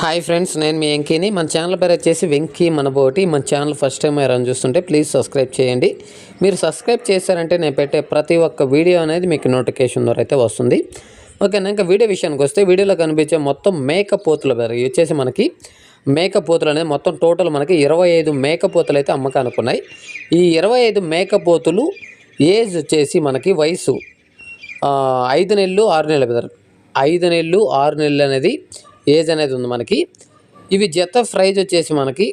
Hi friends నేను మీ వెంకీని. మన channel పేరు వచ్చేసి వెంకీ మనబోటి. మన ఛానల్ ఫస్ట్ టైం ఎవరైనా చూస్తుంటే ప్లీజ్ సబ్స్క్రైబ్ చేయండి. మీరు సబ్స్క్రైబ్ చేశారంటే నేను పెట్టే ప్రతి ఒక్క వీడియో అనేది మీకు నోటిఫికేషన్ ద్వారా అయితే వస్తుంది. ఓకేనా ఇంకా వీడియో విషయానికి వస్తే వీడియోలో కనిపించే మొత్తం మేకపోతుల పేరు ఇవి వచ్చేసి మనకి మేకపోతులు అనేది మొత్తం టోటల్ మనకి ఇరవై ఐదు మేకపోతులు అయితే అమ్మకానికి ఉన్నాయి. ఈ ఇరవై ఐదు మేకపోతులు ఏజ్ వచ్చేసి మనకి వయసు ఐదు నెలలు ఆరు నెలల. బ్రదర్ ఐదు నెలలు ఆరు నెలలు అనేది ఏజ్ అనేది ఉంది మనకి. ఇవి జత ప్రైజ్ వచ్చేసి మనకి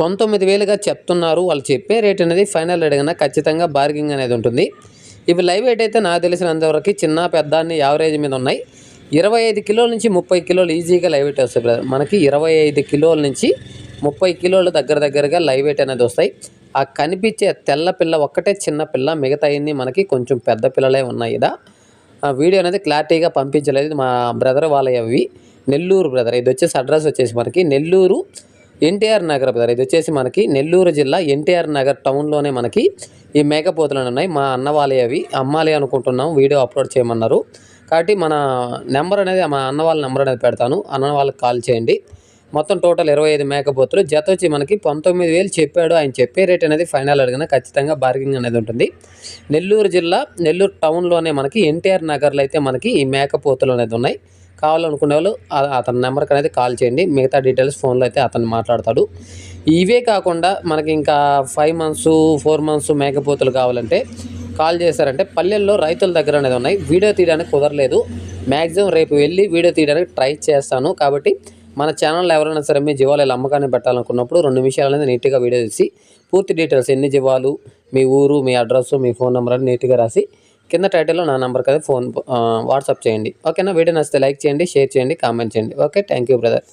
పంతొమ్మిది వేలుగా చెప్తున్నారు. వాళ్ళు చెప్పే రేట్ అనేది ఫైనల్ అడిగినా ఖచ్చితంగా బార్గింగ్ అనేది ఉంటుంది. ఇవి లైవ్ వెయిట్ అయితే నాకు తెలిసినంతవరకు చిన్న పెద్ద అన్ని యావరేజ్ మీద ఉన్నాయి. ఇరవై ఐదు కిలోల నుంచి ముప్పై కిలోలు ఈజీగా లైవ్ వెయిట్ వస్తాయి బ్రదర్. మనకి ఇరవై ఐదు కిలోల నుంచి ముప్పై కిలోలు దగ్గర దగ్గరగా లైవ్ వెయిట్ అనేది వస్తాయి. ఆ కనిపించే తెల్ల పిల్ల ఒక్కటే చిన్న పిల్ల మిగతా మనకి కొంచెం పెద్ద పిల్లలే ఉన్నాయి. ఇదా వీడియో అనేది క్లారిటీగా పంపించలేదు. మా బ్రదర్ వాళ్ళ అవి నెల్లూరు బ్రదర్. ఇది వచ్చేసి అడ్రస్ వచ్చేసి మనకి నెల్లూరు ఎన్టీఆర్ నగర్ బ్రదర్. ఇది వచ్చేసి మనకి నెల్లూరు జిల్లా ఎన్టీఆర్ నగర్ టౌన్లోనే మనకి ఈ మేకపోతులు ఉన్నాయి. మా అన్న వాళ్ళే అవి అమ్మాలి అనుకుంటున్నాం. వీడియో అప్లోడ్ చేయమన్నారు. కాబట్టి మన నెంబర్ అనేది మా అన్న వాళ్ళ నెంబర్ అనేది పెడతాను. అన్న వాళ్ళకి కాల్ చేయండి. మొత్తం టోటల్ ఇరవై ఐదు మేకపోతులు. జత వచ్చి మనకి పంతొమ్మిది వేలు చెప్పాడు ఆయన చెప్పే రేట్ అనేది ఫైనల్ అడిగిన ఖచ్చితంగా బార్గింగ్ అనేది ఉంటుంది. నెల్లూరు జిల్లా నెల్లూరు టౌన్లోనే మనకి ఎన్టీఆర్ నగర్లో అయితే మనకి ఈ మేకపోతులు అనేది ఉన్నాయి. కావాలనుకునే వాళ్ళు అతని నెంబర్కి అనేది కాల్ చేయండి. మిగతా డీటెయిల్స్ ఫోన్లో అయితే అతను మాట్లాడతాడు. ఇవే కాకుండా మనకి ఇంకా ఫైవ్ మంత్స్ ఫోర్ మంత్స్ మేకపోతులు కావాలంటే కాల్ చేశారంటే పల్లెల్లో రైతుల దగ్గర అనేది ఉన్నాయి. వీడియో తీయడానికి కుదరలేదు. మ్యాక్సిమం రేపు వెళ్ళి వీడియో తీయడానికి ట్రై చేస్తాను. కాబట్టి మన ఛానల్లో ఎవరైనా సరే మీ జీవాలు ఇలా అమ్మకాన్ని పెట్టాలనుకున్నప్పుడు రెండు నిమిషాలు అనేది నీట్గా వీడియో తీసి పూర్తి డీటెయిల్స్ ఎన్ని జీవాలు మీ ఊరు మీ అడ్రస్ మీ ఫోన్ నెంబర్ అని నీట్గా రాసి కింద టైటిల్లో నా నెంబర్కి అయితే ఫోన్ వాట్సాప్ చేయండి. ఓకేనా వీడియో నచ్చితే లైక్ చేయండి షేర్ చేయండి కామెంట్ చేయండి. Okay thank you brother